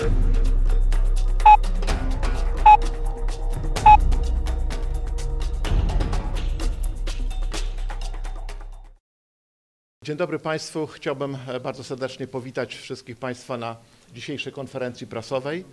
Dzień dobry Państwu. Chciałbym e, bardzo serdecznie powitać wszystkich Państwa na dzisiejszej konferencji prasowej.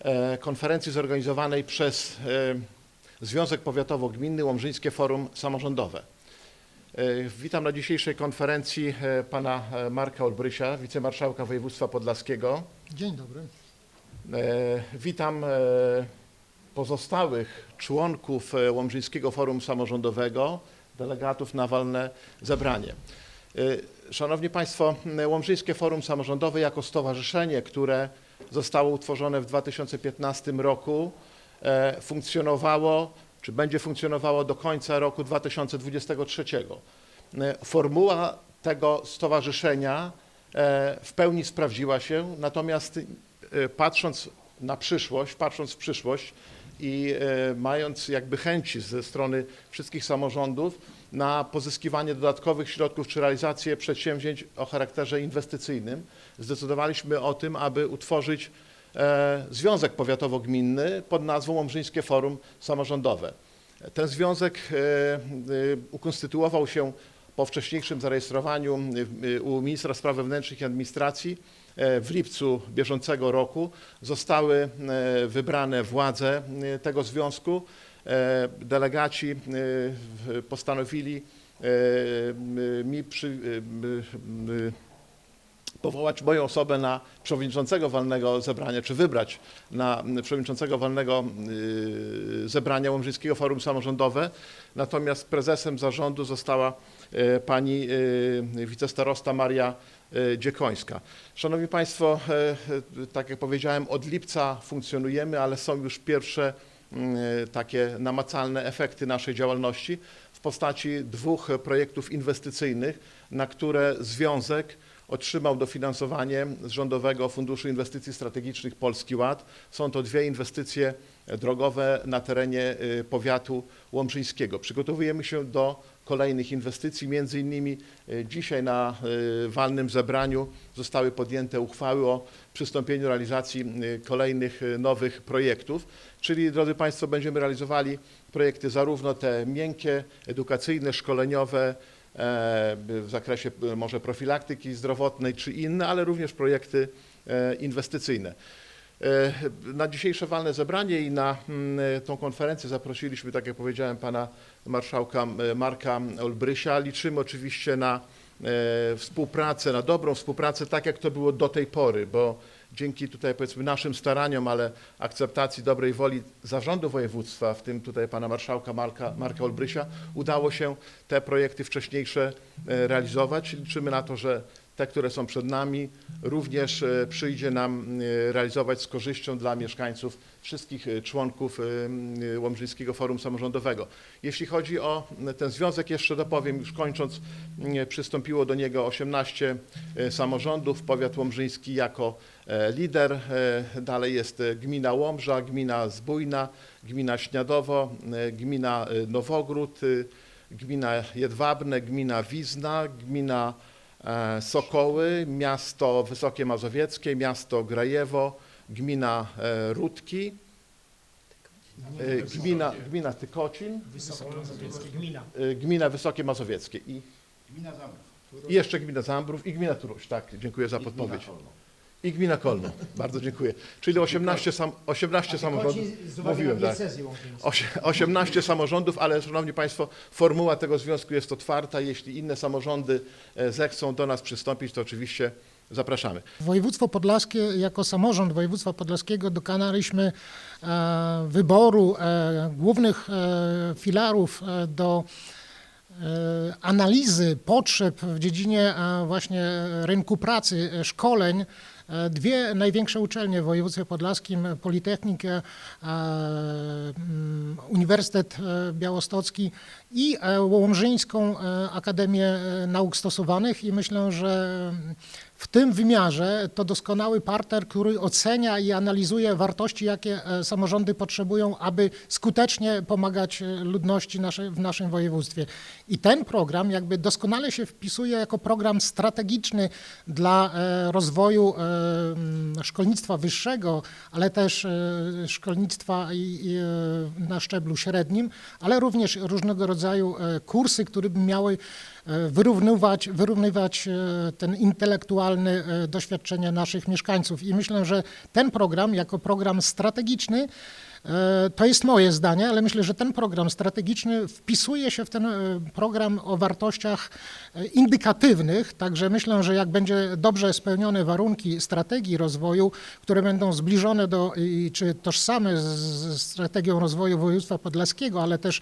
E, Konferencji zorganizowanej przez e, Związek Powiatowo-Gminny Łomżyńskie Forum Samorządowe. E, Witam na dzisiejszej konferencji e, pana e, Marka Olbrysia, wicemarszałka województwa podlaskiego. Dzień dobry. Witam pozostałych członków Łomżyńskiego Forum Samorządowego, delegatów na walne zebranie. Szanowni Państwo, Łomżyńskie Forum Samorządowe jako stowarzyszenie, które zostało utworzone w 2015 roku, funkcjonowało, czy będzie funkcjonowało do końca roku 2023. E, Formuła tego stowarzyszenia e, w pełni sprawdziła się, natomiast e, patrząc na przyszłość, patrząc w przyszłość i mając jakby chęci ze strony wszystkich samorządów na pozyskiwanie dodatkowych środków czy realizację przedsięwzięć o charakterze inwestycyjnym, zdecydowaliśmy o tym, aby utworzyć Związek Powiatowo-Gminny pod nazwą Łomżyńskie Forum Samorządowe. Ten związek e, e, ukonstytuował się po wcześniejszym zarejestrowaniu e, u ministra spraw wewnętrznych i administracji e, w lipcu bieżącego roku zostały e, wybrane władze e, tego związku. E, Delegaci e, postanowili e, mi przy, e, powołać moją osobę na przewodniczącego walnego zebrania, czy wybrać na przewodniczącego walnego y, zebrania Łomżyńskiego Forum Samorządowe. Natomiast prezesem zarządu została y, pani y, wicestarosta Maria Dziekońska. Szanowni Państwo, tak jak powiedziałem, od lipca funkcjonujemy, ale są już pierwsze takie namacalne efekty naszej działalności w postaci dwóch projektów inwestycyjnych, na które związek otrzymał dofinansowanie z Rządowego Funduszu Inwestycji Strategicznych Polski Ład. Są to dwie inwestycje drogowe na terenie y, powiatu łomżyńskiego. Przygotowujemy się do kolejnych inwestycji, między innymi y, dzisiaj na walnym zebraniu zostały podjęte uchwały o przystąpieniu realizacji kolejnych nowych projektów, czyli drodzy Państwo będziemy realizowali projekty zarówno te miękkie, edukacyjne, szkoleniowe, e, w zakresie e, może profilaktyki zdrowotnej czy inne, ale również projekty e, inwestycyjne. E, Na dzisiejsze walne zebranie i na mm, tą konferencję zaprosiliśmy, tak jak powiedziałem, pana marszałka e, Marka Olbrysia. Liczymy oczywiście na e, współpracę, na dobrą współpracę, tak jak to było do tej pory, bo dzięki tutaj powiedzmy naszym staraniom, ale akceptacji dobrej woli zarządu województwa, w tym tutaj pana marszałka Marka, Marka Olbrysia, udało się te projekty wcześniejsze e, realizować. Liczymy na to, że te, które są przed nami, również e, przyjdzie nam e, realizować z korzyścią dla mieszkańców wszystkich e, członków Łomżyńskiego Forum Samorządowego. Jeśli chodzi o ten związek, jeszcze dopowiem, już kończąc, przystąpiło do niego 18 e, samorządów, powiat łomżyński jako lider, dalej jest gmina Łomża, gmina Zbójna, gmina Śniadowo, gmina Nowogród, gmina Jedwabne, gmina Wizna, gmina Sokoły, miasto Wysokie Mazowieckie, miasto Grajewo, gmina e, Rudki, e, gmina, gmina Tykocin, gmina. e, gmina Wysokie Mazowieckie i, Gmina i jeszcze gmina Zambrów i gmina Turuś. Tak, dziękuję za podpowiedź. I gmina Kolno. Bardzo dziękuję. Czyli 18, sam, 18 samorządów. z uwagi Mówiłem, tak. diecezję łączyńską. Osie- 18 samorządów, ale szanowni Państwo, formuła tego związku jest otwarta. Jeśli inne samorządy e, zechcą do nas przystąpić, to oczywiście zapraszamy. Województwo Podlaskie, jako samorząd województwa podlaskiego dokonaliśmy e, wyboru e, głównych e, filarów e, do analizy potrzeb w dziedzinie właśnie rynku pracy, szkoleń. Dwie największe uczelnie w województwie podlaskim, Politechnikę, e, mm, Uniwersytet e, Białostocki i e, Łomżyńską e, Akademię e, Nauk Stosowanych i myślę, że w tym wymiarze to doskonały partner, który ocenia i analizuje wartości, jakie samorządy potrzebują, aby skutecznie pomagać ludności w naszym województwie. I ten program jakby doskonale się wpisuje jako program strategiczny dla rozwoju e, m, szkolnictwa wyższego, ale też szkolnictwa na szczeblu średnim, ale również różnego rodzaju e, kursy, które by miały e, wyrównywać, wyrównywać e, ten intelektualny doświadczenia naszych mieszkańców. I myślę, że ten program jako program strategiczny To jest moje zdanie, ale myślę, że ten program strategiczny wpisuje się w ten program o wartościach indykatywnych, także myślę, że jak będzie dobrze spełnione warunki strategii rozwoju, które będą zbliżone do, czy tożsame z, strategią rozwoju województwa podlaskiego, ale też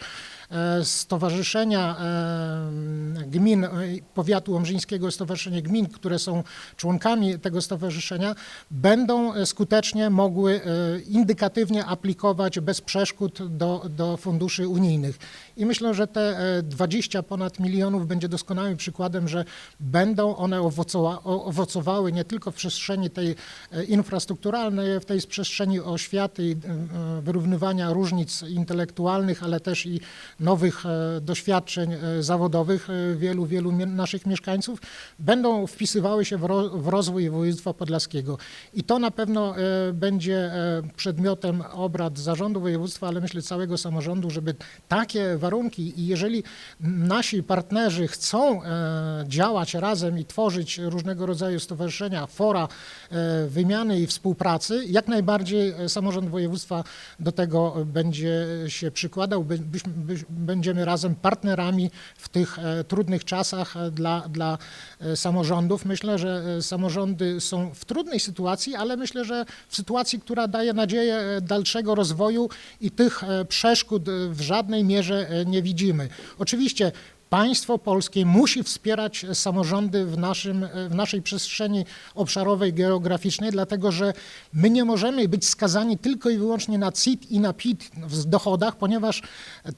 Stowarzyszenia e, Gmin e, Powiatu Łomżyńskiego, Stowarzyszenie Gmin, które są członkami tego stowarzyszenia, będą e, skutecznie mogły e, indykatywnie aplikować bez przeszkód do, do funduszy unijnych. I myślę, że te e, 20 ponad milionów będzie doskonałym przykładem, że będą one owocowały nie tylko w przestrzeni tej e, infrastrukturalnej, w tej przestrzeni oświaty i e, e, wyrównywania różnic intelektualnych, ale też i nowych e, doświadczeń e, zawodowych e, wielu, wielu naszych mieszkańców, będą wpisywały się w, ro, w rozwój województwa podlaskiego. I to na pewno będzie przedmiotem obrad zarządu województwa, ale myślę całego samorządu, żeby takie warunki i jeżeli nasi partnerzy chcą działać razem i tworzyć różnego rodzaju stowarzyszenia, fora wymiany i współpracy, jak najbardziej samorząd województwa do tego będzie się przykładał. By, byśmy- byś- będziemy razem partnerami w tych e, trudnych czasach e, dla, dla e, samorządów. Myślę, że samorządy są w trudnej sytuacji, ale myślę, że w sytuacji, która daje nadzieję dalszego rozwoju i tych przeszkód w żadnej mierze nie widzimy. Oczywiście Państwo polskie musi wspierać samorządy w, naszym, w naszej przestrzeni obszarowej, geograficznej, dlatego że my nie możemy być skazani tylko i wyłącznie na CIT i na PIT w dochodach, ponieważ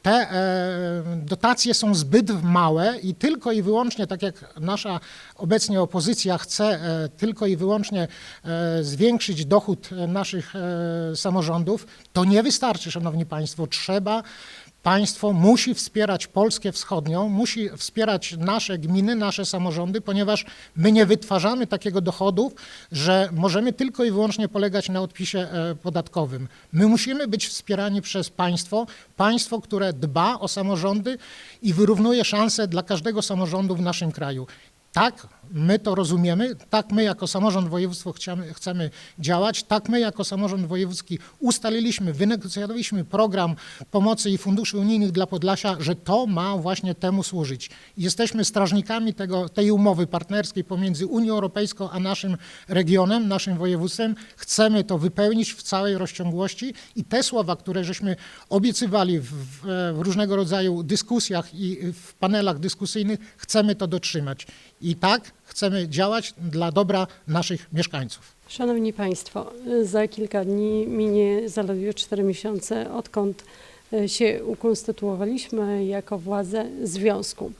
te e, dotacje są zbyt małe i tylko i wyłącznie, tak jak nasza obecnie opozycja chce e, tylko i wyłącznie e, zwiększyć dochód naszych samorządów, to nie wystarczy, Szanowni Państwo. Trzeba Państwo musi wspierać Polskę Wschodnią, musi wspierać nasze gminy, nasze samorządy, ponieważ my nie wytwarzamy takiego dochodów, że możemy tylko i wyłącznie polegać na odpisie e, podatkowym. My musimy być wspierani przez państwo, państwo, które dba o samorządy i wyrównuje szanse dla każdego samorządu w naszym kraju. Tak, my to rozumiemy, tak my jako samorząd województwo chcemy, chcemy działać, tak my jako samorząd wojewódzki ustaliliśmy, wynegocjowaliśmy program pomocy i funduszy unijnych dla Podlasia, że to ma właśnie temu służyć. Jesteśmy strażnikami tego, tej umowy partnerskiej pomiędzy Unią Europejską a naszym regionem, naszym województwem. Chcemy to wypełnić w całej rozciągłości i te słowa, które żeśmy obiecywali w, w, różnego rodzaju dyskusjach i w panelach dyskusyjnych, chcemy to dotrzymać. I tak chcemy działać dla dobra naszych mieszkańców. Szanowni Państwo, za kilka dni minie zaledwie 4 miesiące, odkąd e, się ukonstytuowaliśmy jako władze związku.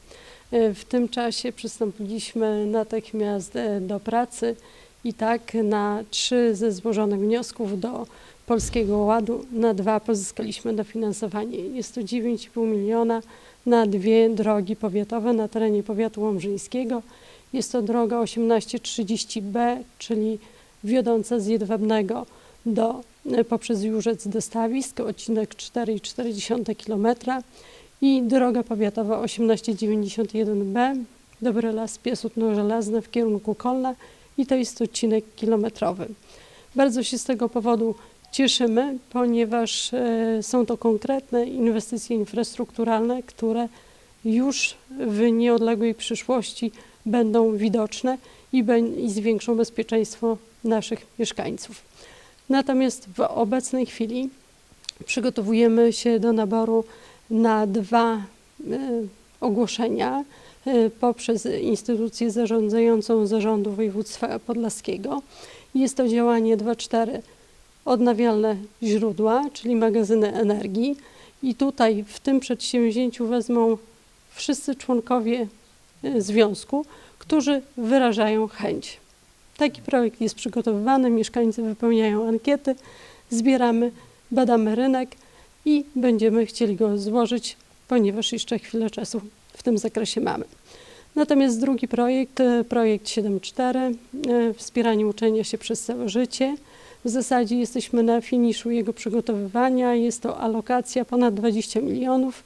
E, W tym czasie przystąpiliśmy natychmiast e, do pracy i tak na trzy ze złożonych wniosków do Polskiego Ładu, na dwa pozyskaliśmy dofinansowanie. Jest to 9,5 miliona na dwie drogi powiatowe na terenie powiatu łomżyńskiego. Jest to droga 1830B, czyli wiodąca z Jedwabnego do, e, poprzez Jurzec do Stawisk, odcinek 4,4 km i droga powiatowa 1891B, Dobry Las Piasutno-Żelazne w kierunku Kolna i to jest odcinek kilometrowy. Bardzo się z tego powodu cieszymy, ponieważ e, są to konkretne inwestycje infrastrukturalne, które już w nieodległej przyszłości będą widoczne i, zwiększą bezpieczeństwo naszych mieszkańców. Natomiast w obecnej chwili przygotowujemy się do naboru na dwa e, ogłoszenia e, poprzez instytucję zarządzającą Zarządu Województwa Podlaskiego. Jest to działanie 2.4 odnawialne źródła, czyli magazyny energii. I tutaj w tym przedsięwzięciu wezmą wszyscy członkowie e, związku, którzy wyrażają chęć. Taki projekt jest przygotowywany, mieszkańcy wypełniają ankiety, zbieramy, badamy rynek i będziemy chcieli go złożyć, ponieważ jeszcze chwilę czasu w tym zakresie mamy. Natomiast drugi projekt, e, projekt 7.4, e, wspieranie uczenia się przez całe życie. W zasadzie jesteśmy na finiszu jego przygotowywania. Jest to alokacja ponad 20 milionów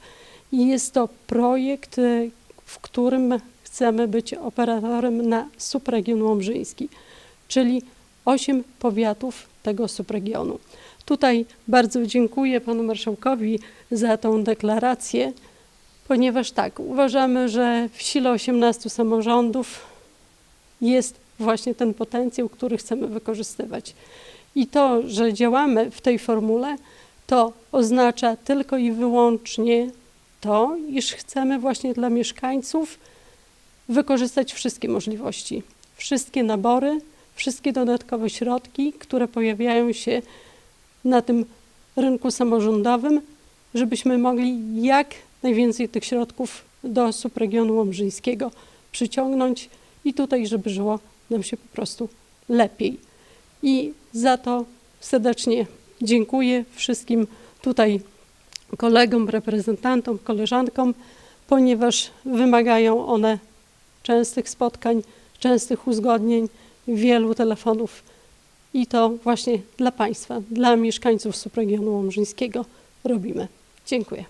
i jest to projekt, e, w którym chcemy być operatorem na subregion łomżyński, czyli 8 powiatów tego subregionu. Tutaj bardzo dziękuję panu marszałkowi za tą deklarację, ponieważ tak, uważamy, że w sile 18 samorządów jest właśnie ten potencjał, który chcemy wykorzystywać. I to, że działamy w tej formule, to oznacza tylko i wyłącznie to, iż chcemy właśnie dla mieszkańców wykorzystać wszystkie możliwości, wszystkie nabory, wszystkie dodatkowe środki, które pojawiają się na tym rynku samorządowym, żebyśmy mogli jak najwięcej tych środków do subregionu łomżyńskiego przyciągnąć i tutaj, żeby żyło nam się po prostu lepiej. I za to serdecznie dziękuję wszystkim tutaj kolegom, reprezentantom, koleżankom, ponieważ wymagają one częstych spotkań, częstych uzgodnień, wielu telefonów. I to właśnie dla Państwa, dla mieszkańców subregionu łomżyńskiego robimy. Dziękuję.